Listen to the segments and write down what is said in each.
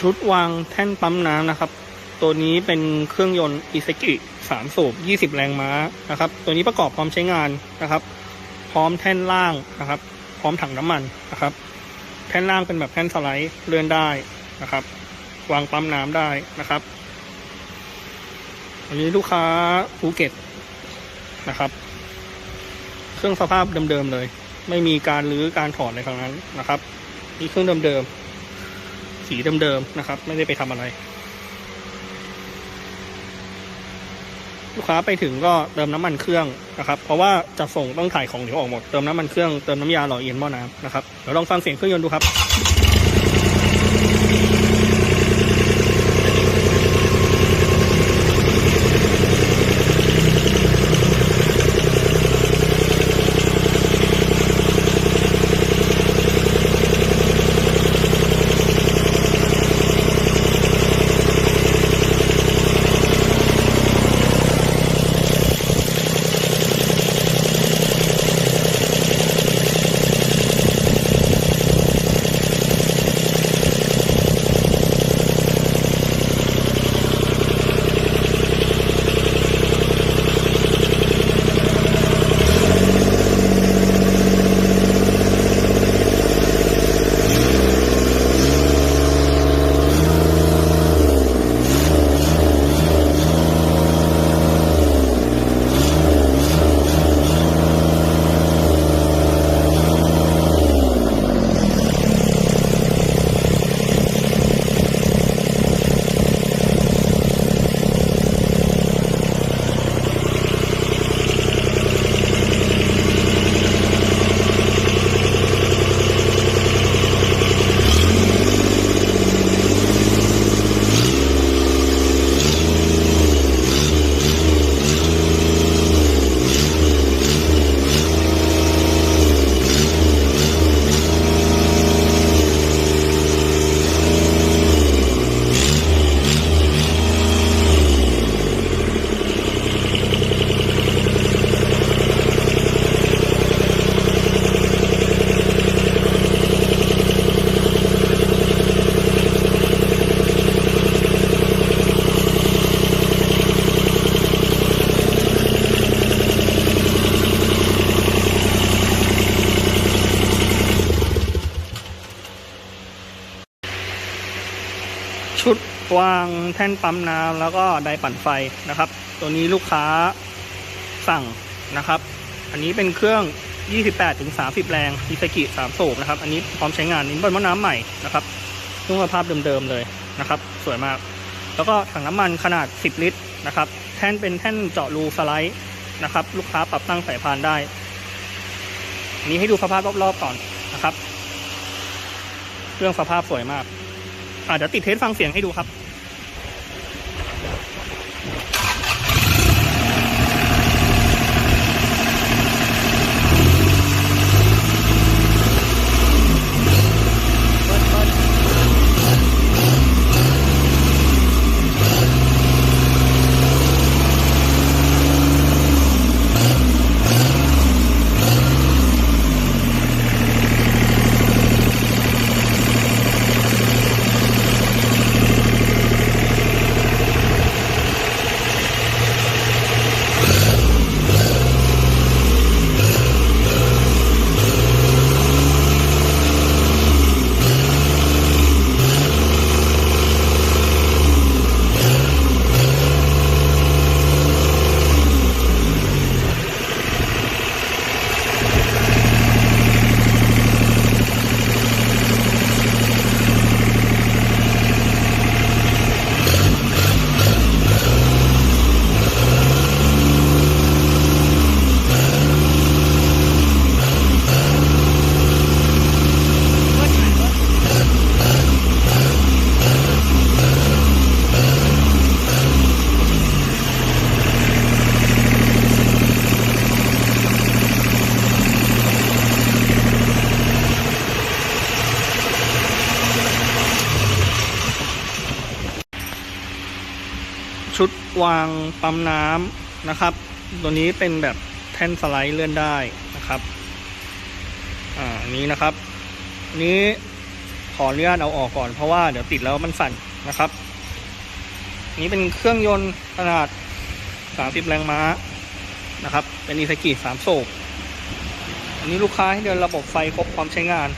ชุดวางแท่นปั๊มน้ำนะครับ ตัวนี้เป็นเครื่องยนต์อิเซกิสามสูบ 20 แรงม้านะครับ ตัวนี้ประกอบพร้อมใช้งานนะครับ พร้อมแท่นล่างนะครับ พร้อมถังน้ำมันนะครับ แท่นล่างเป็นแบบแท่นสไลด์เลื่อนได้นะครับ วางปั๊มน้ำได้นะครับอันนี้ลูกค้าภูเก็ตนะครับ เครื่องสภาพเดิมๆเลย ไม่มีการรื้อการถอดอะไรทั้งนั้นนะครับนี่เครื่องเดิมๆ สีเดิมๆนะครับ ไม่ได้ไปทำอะไร ลูกค้าไปถึงก็เติมน้ำมันเครื่องนะครับ เพราะว่าจะส่งต้องถ่ายของเหลวออกหมด เติมน้ำมันเครื่องเติมน้ำยาหล่อเย็นหม้อน้ำนะครับเดี๋ยวลองฟังเสียงเครื่องยนต์ดูครับ ชุดวางแท่นปั๊มน้ำแล้วก็ไดปั่นไฟนะครับ ตัวนี้ลูกค้าสั่งนะครับ อันนี้เป็นเครื่อง 28-30 แรงอิซากิ3สูบนะครับ อันนี้พร้อมใช้งานนี้เป็นม้อน้ำใหม่นะครับรุ่งสภาพเดิมๆเลยนะครับ สวยมาก แล้วก็ถังน้ำมันขนาด 10 ลิตรนะครับ แท่นเป็นแท่นเจาะรูสไลด์นะครับ ลูกค้าปรับตั้งสายพานได้อันนี้ให้ดูสภาพรอบๆก่อนนะครับ เครื่องสภาพสวยมาก อ่าเดี๋ยวติดเทสฟังเสียงให้ดูครับ ชุดวางปั๊มน้ำนะครับ ตัวนี้เป็นแบบแท่นสไลด์เลื่อนได้นะครับอ่านี้นะครับอันนี้พออนุญาตเอาออกก่อนเพราะว่าเดี๋ยวติดแล้วมันสั่นนะครับ นี้เป็นเครื่องยนต์ขนาด 30 แรงม้านะครับ เป็นอีซากิสามโศกอันนี้ลูกค้าให้เดินระบบไฟครบความใช้งาน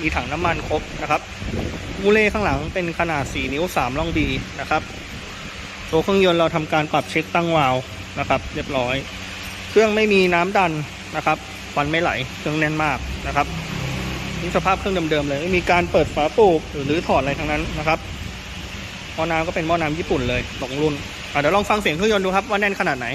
มีถังน้ำมันครบนะครับมูเล่ข้างหลังเป็นขนาด 4 นิ้ว 3 ล่องบีนะครับ ตัวเครื่องยนต์เราทำการปรับเช็คตั้งวาล์วนะครับ เรียบร้อย เครื่องไม่มีน้ำดันนะครับควันไม่ไหลเครื่องแน่นมากนะครับนี่สภาพเครื่องเดิมๆเลยไม่มีการเปิดฝาปูบหรือถอดอะไรทั้งนั้นนะครับหม้อน้ำก็เป็นหม้อน้ำญี่ปุ่นเลยตกรุ่นเดี๋ยวลองฟังเสียงเครื่องยนต์ดูครับว่าแน่นขนาดไหน